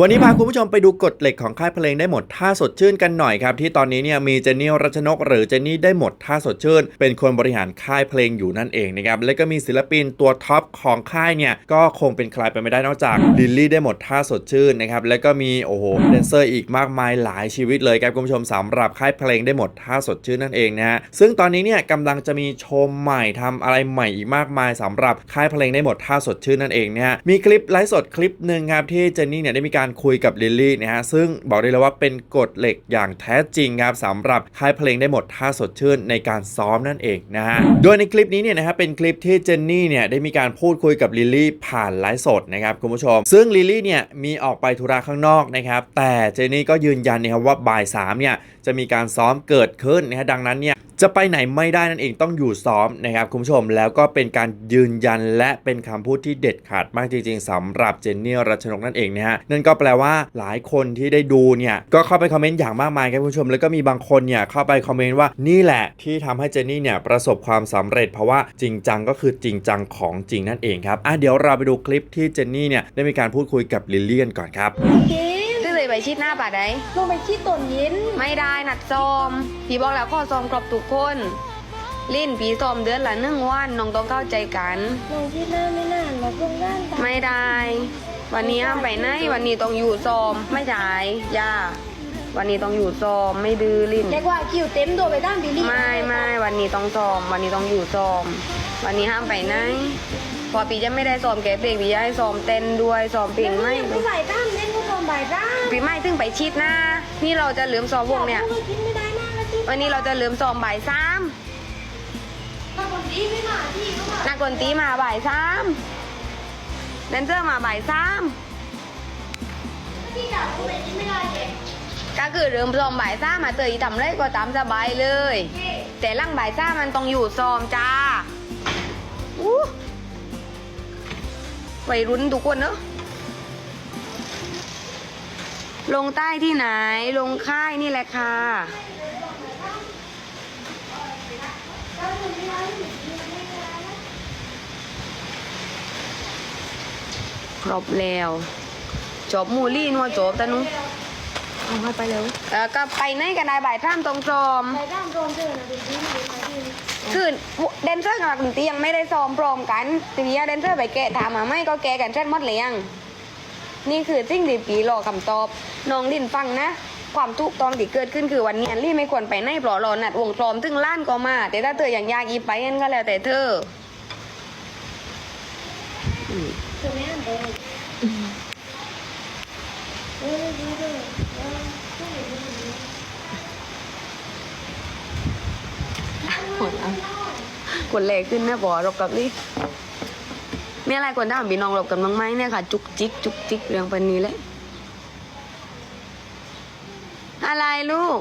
วันนี้พาคุณผู้ชมไปดูกฎเหล็กของค่ายเพลงได้หมดท่าสดชื่นกันหน่อยครับ ที่ตอนนี้เนี่ยมีเจนนี่รัชนก หรือเจนนี่ได้หมดท่าสดชื่น เป็นคนบริหารค่ายเพลงอยู่นั่นเองนะครับและก็มีศิลปินตัวท็อปของค่ายเนี่ยก็คงเป็นใครไปไม่ได้นอกจากลิลลี่ได้หมดท่าสดชื่นนะครับและก็มีโอ้โหแดนเซอร์อีกมากมายหลายชีวิตเลยครับคุณผู้ชมสำหรับค่ายเพลงได้หมดท่าสดชื่นนั่นเองนะฮะซึ่งตอนนี้เนี่ยกำลังจะมีโชว์ใหม่ทำอะไรใหม่อีกมากมายสำหรับค่ายเพลงได้หมดท่าสดชื่นนั่นเองเนะฮะมีคลิปไลฟ์สดคลิปหนึ่งครับที่เจนนี่เนี่ยได้มีการคุยกับลิลลี่นะฮะซึ่งบอกได้เลยว่าเป็นกฎเหล็กอย่างแท้จริงครับสำหรับค่ายเพลงได้หมดท่าสดชื่นในการซ้อมนั่นเองนะฮะโดยในคลิปนี้เนี่ยนะฮะเป็นคลิปที่เจนนี่เนี่ยได้มีการพูดคุยกับลิลลี่ผ่านไลฟ์สดนะครับคุณผู้ชม ซึ่งลิลลี่เนี่ยมีออกไปธุระข้างนอกนะครับแต่เจนนี่ก็ยืนยันนะครับว่าบ่ายสามเนี่ยจะมีการซ้อมเกิดขึ้นนะฮะดังนั้นเนี่ย จะไปไหนไม่ได้นั่นเองต้องอยู่ซ้อมนะครับคุณผู้ชมแล้วก็เป็นการยืนยันและเป็นคำพูดที่เด็ดขาดมากจริงๆสำหรับเจนนี่รัชนกนั่นเองนะฮะนั่นก็แปลว่าหลายคนที่ได้ดูเนี่ยก็เข้าไปคอมเมนต์อย่างมากมายครับคุณผู้ชม แล้วก็มีบางคนเนี่ยเข้าไปคอมเมนต์ว่านี่แหละที่ทำให้เจนนี่เนี่ยประสบความสำเร็จ เพราะว่าจริงจังก็คือจริงจังของจริงนั่นเองครับอะเดี๋ยวเราไปดูคลิปที่เจนนี่เนี่ยได้มีการพูดคุยกับลิลลี่กันก่อนครับ ไปชิดหน้าป่าได้ลงไปที่ต้นยินไม่ได้นัดซ้อม พี่บอกแล้วข้อซ้อมครบทุกคน ลิ้นผีซ้อมเดือนละหนึ่งวันน้องต้องเข้าใจกัน ลงที่หน้าไม่นานมาลงด้านตาไม่ได้ วันนี้ห้ามไปไหนวันนี้ต้องอยู่ซ้อมไม่ได้ย่าวันนี้ต้องอยู่ซ้อมไม่ดื้อลิ้นแกว่าคิวเต็มตัวไปด้านบิลลี่ไม่ไม่วันนี้ต้องซ้อม วันนี้ต้องอยู่ซ้อม วันนี้ห้ามไปไหนพอปีจะไม่ได้ซ้อมแกเพลงปีจะให้ซ้อมเต้นด้วยซ้อมเพลงไม่ไม่ใส่ด้านเล่นก็ ทำใบด้านปีไม่ถึงไปชิดหน้า นี่เราจะเหลือมซ้อมวงเนี่ย กินไม่ได้หน้าแล้วที่วันนี้เราจะเหลือมซ้อมบ่ายสามถ้าคนดีไม่มาที่ก็มานักดนตรีมาบ่ายสามแดนเซอร์มาบ่ายสามที่ด่าคนไหนกินไม่ได้แกก็คือเริ่มซ้อมบ่ายสามมาเตยทำไรก็ตามสบายเลย แต่ร่างบ่ายสามมันต้องอยู่ซ้อมจ้าอู้วัยรุ่นทุกคนเนอะ ลงใต้ที่ไหน ลงค่ายนี่แหละค่ะ ครบแล้ว จบมูลี่นัวจบตะนุเอาไปแล้วเออก็ไปไหนกันนายบ่ายท่ามตรงซอมใส่ด้านโดนเจอนะบิลลี่ไม่ได้มาที่คือแดนเซอร์กับนักดนตรียังไม่ได้ซ้อมพร้อมกัน ทีนี้แดนเซอร์ไปแกะถามมาไม่ก็แกะกันเช่นหมดเลยยัง นี่คือสิ่งที่ปีรอคำตอบ น้องดินฟังนะ ความทุกข์ตอนที่เกิดขึ้นคือวันนี้อันลี่ไม่ควรไปไหนปลอรอนัดวงซ้อมถึงล้านก็มา แต่ถ้าเธออย่างอยากอีไปนั่นก็แล้วแต่เธอเธอไม่อ่านเลยเออดูดูเออช่วยดูดูหมดแล้วกดแรงขึ้นแม่บอกรบกับนี่ มีอะไรควรถามพี่น้องหลบกันบ้างไหมเนี่ยค่ะ จุกจิกจุกจิกเรื่องปันนี้เลยอะไรลูก